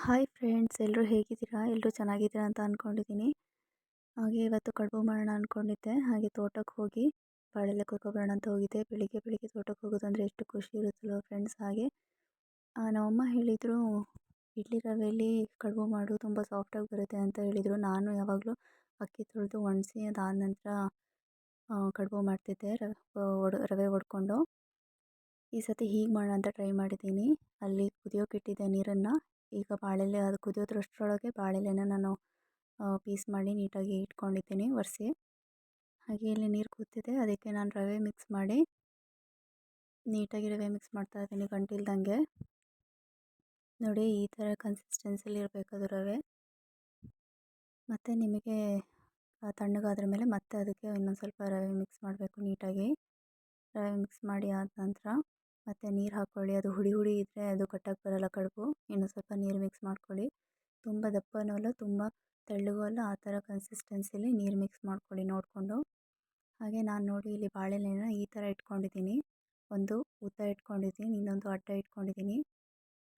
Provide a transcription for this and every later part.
Hi friends ಎಲ್ಲರೂ ಹೇಗಿದ್ದೀರಾ? ಎಲ್ಲರೂ ಚೆನ್ನಾಗಿದ್ದೀರಾ ಅಂತ ಅಂದ್ಕೊಂಡಿದ್ದೀನಿ ಹಾಗೆ ಇವತ್ತು ಕಡುಬು ಮಾಡೋಣ ಅಂದ್ಕೊಂಡಿದ್ದೆ ಹಾಗೆ ತೋಟಕ್ಕೆ ಹೋಗಿ ಬಾಳೆಲೆ ಕುಯ್ಕೊಬರೋಣ ಅಂತ ಹೋಗಿದ್ದೆ. ಬೆಳಿಗ್ಗೆ ಬೆಳಿಗ್ಗೆ ತೋಟಕ್ಕೆ ಹೋಗೋದಂದರೆ ಎಷ್ಟು ಖುಷಿ ಇರುತ್ತಲ್ವ ಫ್ರೆಂಡ್ಸ್ ಹಾಗೆ. ನಮ್ಮಮ್ಮ ಹೇಳಿದರು, ಇಡ್ಲಿ ರವೆಯಲ್ಲಿ ಕಡುಬು ಮಾಡು, ತುಂಬ ಸಾಫ್ಟಾಗಿ ಬರುತ್ತೆ ಅಂತ ಹೇಳಿದರು. ನಾನು ಯಾವಾಗಲೂ ಅಕ್ಕಿ ತೊಳೆದು ಒಣಸಿ ಅದಾದ ನಂತರ ಕಡುಬು ಮಾಡ್ತಿದ್ದೆ ರವೆ ರವೆ ಒಡ್ಕೊಂಡು. ಈ ಸತಿ ಹೀಗೆ ಮಾಡೋಣ ಅಂತ ಟ್ರೈ ಮಾಡಿದ್ದೀನಿ. ಅಲ್ಲಿ ಕುದಿಯೋಕೆ ಇಟ್ಟಿದ್ದೆ ನೀರನ್ನು. ಈಗ ಬಾಳೆಲೆ ಅದು ಕುದಿಯೋದ್ರಷ್ಟರೊಳಗೆ ಬಾಳೆಲೆನ ನಾನು ಪೀಸ್ ಮಾಡಿ ನೀಟಾಗಿ ಇಟ್ಕೊಂಡಿದ್ದೀನಿ ಒರೆಸಿ. ಹಾಗೆ ಇಲ್ಲಿ ನೀರು ಕೂತಿದೆ, ಅದಕ್ಕೆ ನಾನು ರವೆ ಮಿಕ್ಸ್ ಮಾಡಿ ನೀಟಾಗಿ ರವೆ ಮಿಕ್ಸ್ ಮಾಡ್ತಾ ಇದ್ದೀನಿ ಗಂಟಿಲ್ದಂಗೆ. ನೋಡಿ, ಈ ಥರ ಕನ್ಸಿಸ್ಟೆನ್ಸಿಲಿ ಇರಬೇಕು ಅದು ರವೆ. ಮತ್ತು ನಿಮಗೆ ತಣ್ಣಗಾದ್ರ ಮೇಲೆ ಮತ್ತೆ ಅದಕ್ಕೆ ಇನ್ನೊಂದು ಸ್ವಲ್ಪ ರವೆ ಮಿಕ್ಸ್ ಮಾಡಬೇಕು ನೀಟಾಗಿ. ರವೆ ಮಿಕ್ಸ್ ಮಾಡಿ ಆದ ನಂತರ ಮತ್ತು ನೀರು ಹಾಕ್ಕೊಳ್ಳಿ ಅದು ಹುಡಿ ಹುಡಿ ಇದ್ದರೆ ಅದು ಕಟ್ಟಕ್ಕೆ ಬರಲ್ಲ ಕಡುಬು. ಇನ್ನು ಸ್ವಲ್ಪ ನೀರು ಮಿಕ್ಸ್ ಮಾಡ್ಕೊಳ್ಳಿ. ತುಂಬ ದಪ್ಪನೂ ಅಲ್ಲ ತುಂಬ ತೆಳ್ಳಗೂ ಅಲ್ಲ ಆ ಥರ ಕನ್ಸಿಸ್ಟೆನ್ಸಿಲಿ ನೀರು ಮಿಕ್ಸ್ ಮಾಡ್ಕೊಳ್ಳಿ ನೋಡಿಕೊಂಡು. ಹಾಗೆ ನಾನು ನೋಡಿ ಇಲ್ಲಿ ಬಾಳೆಲೆನ ಈ ಥರ ಇಟ್ಕೊಂಡಿದ್ದೀನಿ. ಒಂದು ಉದ್ದ ಇಟ್ಕೊಂಡಿದ್ದೀನಿ, ಇನ್ನೊಂದು ಅಡ್ಡ ಇಟ್ಕೊಂಡಿದ್ದೀನಿ.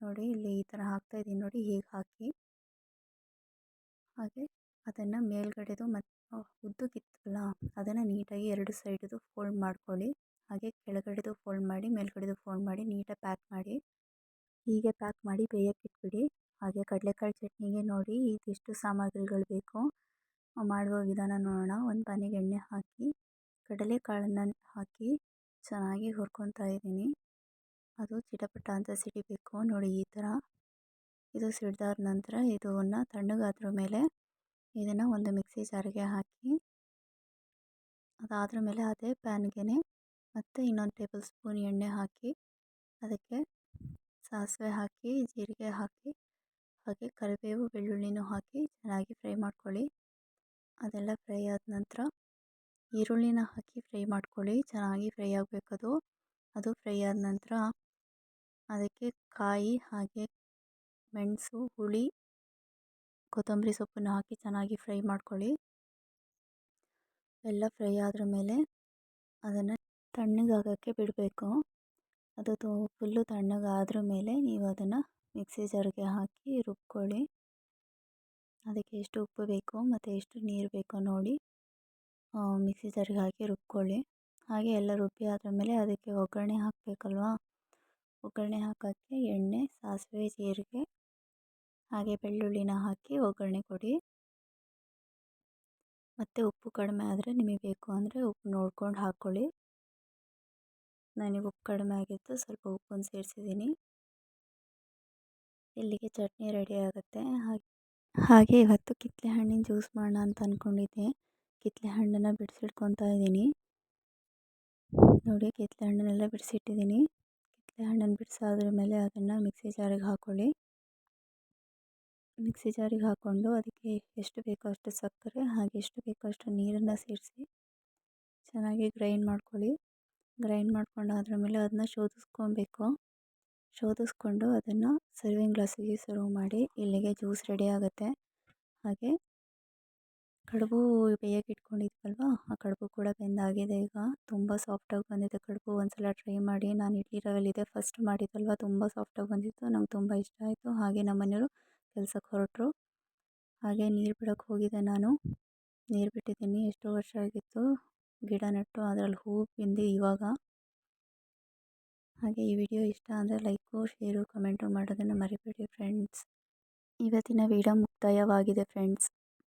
ನೋಡಿ ಇಲ್ಲಿ ಈ ಥರ ಹಾಕ್ತಾಯಿದ್ದೀನಿ ನೋಡಿ ಹೀಗೆ ಹಾಕಿ. ಹಾಗೆ ಅದನ್ನು ಮೇಲ್ಗಡೆದು ಮತ್ತು ಉದ್ದಕ್ಕಿತ್ತಲ್ಲ ಅದನ್ನು ನೀಟಾಗಿ ಎರಡು ಸೈಡದು ಫೋಲ್ಡ್ ಮಾಡ್ಕೊಳ್ಳಿ. ಹಾಗೆ ಕೆಳಗಡೆದು ಫೋಲ್ಡ್ ಮಾಡಿ, ಮೇಲ್ಗಡೆದು ಫೋಲ್ಡ್ ಮಾಡಿ ನೀಟಾಗಿ ಪ್ಯಾಕ್ ಮಾಡಿ. ಹೀಗೆ ಪ್ಯಾಕ್ ಮಾಡಿ ಬೇಯಕ್ಕೆ ಇಟ್ಬಿಡಿ. ಹಾಗೆ ಕಡಲೆಕಾಳು ಚಟ್ನಿಗೆ ನೋಡಿ ಇದಿಷ್ಟು ಸಾಮಗ್ರಿಗಳು ಬೇಕು. ಮಾಡುವ ವಿಧಾನ ನೋಡೋಣ. ಒಂದು ಪಾನಿಗೆ ಎಣ್ಣೆ ಹಾಕಿ, ಕಡಲೆಕಾಳನ್ನು ಹಾಕಿ ಚೆನ್ನಾಗಿ ಹುರ್ಕೊತಾ ಇದ್ದೀನಿ. ಅದು ಚಿಟಪಟ ಅಂತ ಸಿಡಿಬೇಕು. ನೋಡಿ ಈ ಥರ ಇದು ಸಿಡ್ದಾದ ನಂತರ ಇದನ್ನು ತಣ್ಣಗಾದ್ರ ಮೇಲೆ ಇದನ್ನು ಒಂದು ಮಿಕ್ಸಿ ಜಾರಿಗೆ ಹಾಕಿ, ಅದಾದ್ರ ಮೇಲೆ ಅದೇ ಪ್ಯಾನ್ಗೆ ಮತ್ತು ಇನ್ನೊಂದು ಟೇಬಲ್ ಸ್ಪೂನ್ ಎಣ್ಣೆ ಹಾಕಿ, ಅದಕ್ಕೆ ಸಾಸಿವೆ ಹಾಕಿ, ಜೀರಿಗೆ ಹಾಕಿ, ಹಾಗೆ ಕರಿಬೇವು, ಬೆಳ್ಳುಳ್ಳಿನೂ ಹಾಕಿ ಚೆನ್ನಾಗಿ ಫ್ರೈ ಮಾಡ್ಕೊಳ್ಳಿ. ಅದೆಲ್ಲ ಫ್ರೈ ಆದ ನಂತರ ಈರುಳ್ಳಿನ ಹಾಕಿ ಫ್ರೈ ಮಾಡ್ಕೊಳ್ಳಿ, ಚೆನ್ನಾಗಿ ಫ್ರೈ ಆಗಬೇಕದು ಅದು ಫ್ರೈ ಆದ ನಂತರ ಅದಕ್ಕೆ ಕಾಯಿ, ಹಾಗೆ ಮೆಣಸು, ಹುಳಿ, ಕೊತ್ತಂಬರಿ ಸೊಪ್ಪನ್ನು ಹಾಕಿ ಚೆನ್ನಾಗಿ ಫ್ರೈ ಮಾಡ್ಕೊಳ್ಳಿ. ಎಲ್ಲ ಫ್ರೈ ಆದ್ರ ಮೇಲೆ ಅದನ್ನು ತಣ್ಣಗಾಗೋಕ್ಕೆ ಬಿಡಬೇಕು. ಅದು ತು, ಫುಲ್ಲು ತಣ್ಣಗಾದ್ರ ಮೇಲೆ ನೀವು ಅದನ್ನು ಮಿಕ್ಸಿ ಜಾರ್ಗೆ ಹಾಕಿ ರುಬ್ಕೊಳ್ಳಿ. ಅದಕ್ಕೆ ಎಷ್ಟು ಉಪ್ಪು ಬೇಕು ಮತ್ತು ಎಷ್ಟು ನೀರು ಬೇಕೋ ನೋಡಿ ಮಿಕ್ಸಿ ಜಾರ್ಗೆ ಹಾಕಿ ರುಬ್ಕೊಳ್ಳಿ. ಹಾಗೆ ಎಲ್ಲ ರುಬ್ಬಿ ಆದ ಮೇಲೆ ಅದಕ್ಕೆ ಒಗ್ಗರಣೆ ಹಾಕಬೇಕಲ್ವಾ? ಒಗ್ಗರಣೆ ಹಾಕೋಕ್ಕೆ ಎಣ್ಣೆ, ಸಾಸಿವೆ, ಜೀರಿಗೆ, ಹಾಗೆ ಬೆಳ್ಳುಳ್ಳಿನ ಹಾಕಿ ಒಗ್ಗರಣೆ ಕೊಡಿ. ಮತ್ತು ಉಪ್ಪು ಕಡಿಮೆ ಆದರೆ ನಿಮಗೆ ಬೇಕು ಅಂದರೆ ಉಪ್ಪು ನೋಡ್ಕೊಂಡು ಹಾಕ್ಕೊಳ್ಳಿ ನನಗೆ ಉಪ್ಪು ಕಡಿಮೆ ಆಗಿತ್ತು. ಸ್ವಲ್ಪ ಉಪ್ಪನ್ನು ಸೇರಿಸಿದ್ದೀನಿ. ಇಲ್ಲಿಗೆ ಚಟ್ನಿ ರೆಡಿ ಆಗುತ್ತೆ. ಹಾಗೆ ಹಾಗೆ ಇವತ್ತು ಕಿತ್ತಳೆ ಹಣ್ಣಿನ ಜ್ಯೂಸ್ ಮಾಡೋಣ ಅಂತ ಅಂದ್ಕೊಂಡಿದ್ದೆ ಕಿತ್ತಳೆ ಹಣ್ಣನ್ನು ಬಿಡಿಸಿಟ್ಕೊತಾ ಇದ್ದೀನಿ. ನೋಡಿ ಕಿತ್ತಳೆ ಹಣ್ಣನ್ನೆಲ್ಲ ಬಿಡಿಸಿಟ್ಟಿದ್ದೀನಿ. ಕಿತ್ತಳೆ ಹಣ್ಣನ್ನು ಬಿಡಿಸಾದ್ರ ಮೇಲೆ ಅದನ್ನು ಮಿಕ್ಸಿ ಜಾರಿಗೆ ಹಾಕ್ಕೊಳ್ಳಿ ಮಿಕ್ಸಿ ಜಾರಿಗೆ ಹಾಕ್ಕೊಂಡು ಅದಕ್ಕೆ ಎಷ್ಟು ಬೇಕೋ ಅಷ್ಟು ಸಕ್ಕರೆ, ಹಾಗೆ ಎಷ್ಟು ಬೇಕೋ ಅಷ್ಟು ನೀರನ್ನು ಸೇರಿಸಿ ಚೆನ್ನಾಗಿ ಗ್ರೈಂಡ್ ಮಾಡ್ಕೊಳ್ಳಿ. ಗ್ರೈಂಡ್ ಮಾಡ್ಕೊಂಡಾದ್ರ ಮೇಲೆ ಅದನ್ನ ಶೋಧಿಸ್ಕೊಬೇಕು. ಶೋಧಿಸ್ಕೊಂಡು ಅದನ್ನು ಸರ್ವಿಂಗ್ ಗ್ಲಾಸಿಗೆ ಸರ್ವ್ ಮಾಡಿ ಇಲ್ಲಿಗೆ ಜ್ಯೂಸ್ ರೆಡಿ ಆಗುತ್ತೆ. ಹಾಗೆ ಕಡುಬು ಬೇಯಕ್ಕೆ ಇಟ್ಕೊಂಡಿದ್ವಲ್ವ, ಆ ಕಡುಬು ಕೂಡ ಬೆಂದಾಗಿದೆ ಈಗ. ತುಂಬ ಸಾಫ್ಟಾಗಿ ಬಂದಿದೆ ಕಡುಬು. ಒಂದ್ಸಲ ಟ್ರೈ ಮಾಡಿ. ನಾನು ಇಡ್ಲಿ ರವೆಲಿದೆ ಫಸ್ಟ್ ಮಾಡಿದ್ದಲ್ವ, ತುಂಬ ಸಾಫ್ಟಾಗಿ ಬಂದಿತ್ತು, ನಂಗೆ ತುಂಬ ಇಷ್ಟ ಆಯಿತು. ಹಾಗೆ ನಮ್ಮ ಮನೆಯವರು ಕೆಲ್ಸಕ್ಕೆ ಹೊರಟರು. ಹಾಗೆ ನೀರು ಬಿಡೋಕ್ಕೆ ಹೋಗಿದ್ದೆ ನಾನು. ನೀರು ಬಿಟ್ಟಿದ್ದೀನಿ. ಎಷ್ಟೋ ವರ್ಷ ಆಗಿತ್ತು. ಗಿಡ ನೆಟ್ಟು ಅದರಲ್ಲಿ ಹೂ ಬಿಂದು ಇವಾಗ. ಹಾಗೆ ಈ ವಿಡಿಯೋ ಇಷ್ಟ ಅಂದರೆ ಲೈಕು, ಶೇರು, ಕಮೆಂಟು ಮಾಡೋದನ್ನು ಮರಿಬೇಡಿ ಫ್ರೆಂಡ್ಸ್. ಇವತ್ತಿನ ವಿಡಿಯೋ ಮುಕ್ತಾಯವಾಗಿದೆ ಫ್ರೆಂಡ್ಸ್.